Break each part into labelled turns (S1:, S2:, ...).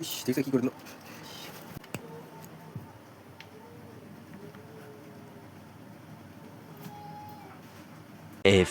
S1: Ish, det er ikke
S2: godt nok.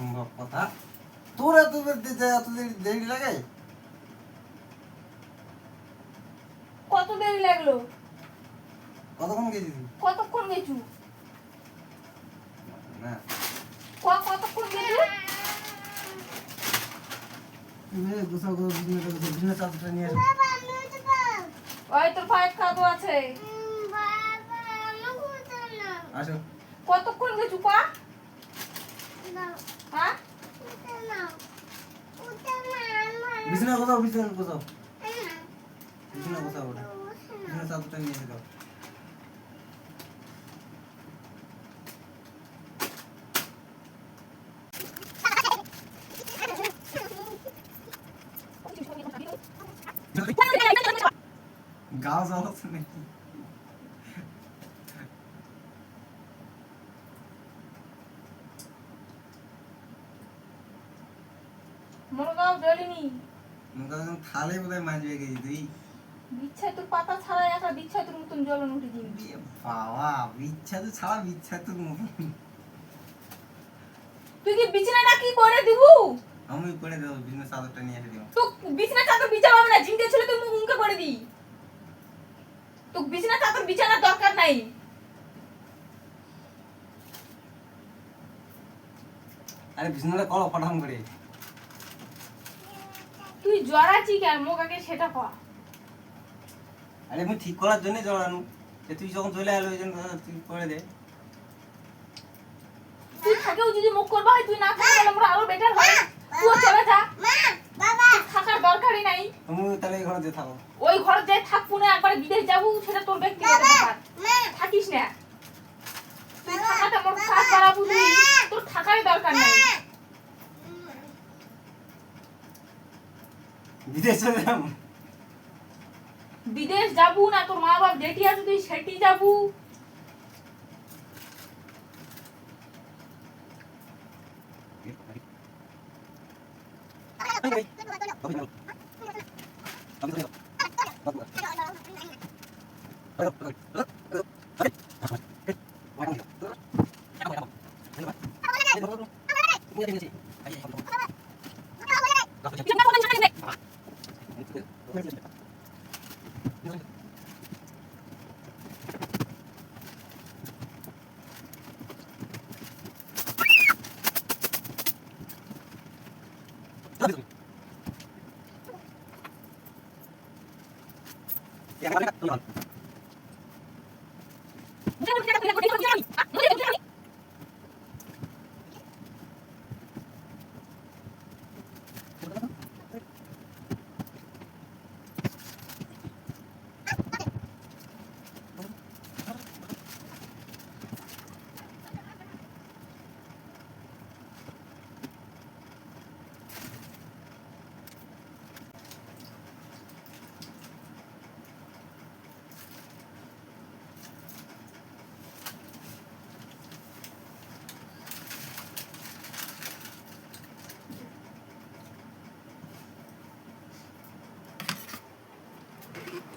S3: অসম্ভব কথা। তোর এত দেরি এত দেরি দেরি লাগে?
S4: কত দেরি লাগল?
S3: কতক্ষণ গেছিস
S4: কতক্ষণ গেছু?
S3: না।
S4: কতক্ষণ গেছু? কতক্ষণ গেছু পা?
S3: বিছানা গোসাও বিছানা গোসাও বিছানা ওটা বিছানা চাদরটা নিয়ে এসে দাও গাও যাও নাকি যখন থালে বোধহয় মাঝবে গেছি তুই?
S4: বিচ্ছায় তোর পাতা ছাড়া একটা বিচ্ছায় তোর মতন জ্বলন উঠে দিবি।
S3: বাবা বিচ্ছা তো ছাড়া বিচ্ছা তো
S4: তুই কি বিছানাটা কি করে দিব?
S3: আমি করে দেবো বিছানা চাদরটা নিয়ে এসে দেবো।
S4: তো বিছানা চাদর বিছাবো না জিনতে ছিল তুই মুখ মুখে করে দি তো বিছানা চাদর বিছানার দরকার নাই।
S3: আরে বিছানাটা করো পাঠাম করে।
S4: তুই জড়াচ্ছি কেন? মোক আগে সেটা কর।
S3: আরে আমি ঠিক করার জন্য জড়ানো যে তুই যখন চলে এলো ওই তুই করে দে।
S4: তুই থাকেও যদি মুখ করবা হয় তুই না করে তাহলে মোর আরও বেটার হয়। তুই চলে যা। তোর থাকার দরকারই নাই।
S3: আমি তাহলে এই ঘরে যে থাকো।
S4: ওই ঘরে থাকব না একবার বিদেশ যাব সেটা তোর ব্যক্তিগত ব্যাপার। থাকিস না। তুই থাকাটা মোর কাজ তোর থাকারই দরকার নাই।
S3: বিদেশ চলে যাবো
S4: বিদেশ যাবো না তোর মা বাপ যেটি আছে তুই সেটি যাবো
S3: দেখছো গাইস Yang mana.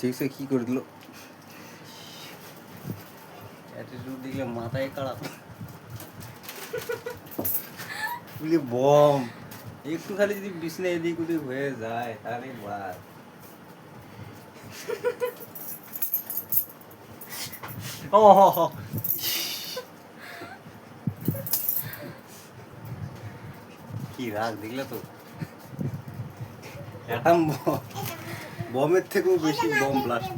S3: দেখছে কি করে দিল? অ্যাটিটিউড দেখলে মাথায় কাড়া। বুঝলি বম। একটু খালি যদি বিছনা এদিক ওদিক হয়ে যায় তাহলে বাস। ও। কি রাগ দেখলে তো? অ্যাটাম বমের থেকেও বেশি বম ব্লাস্ট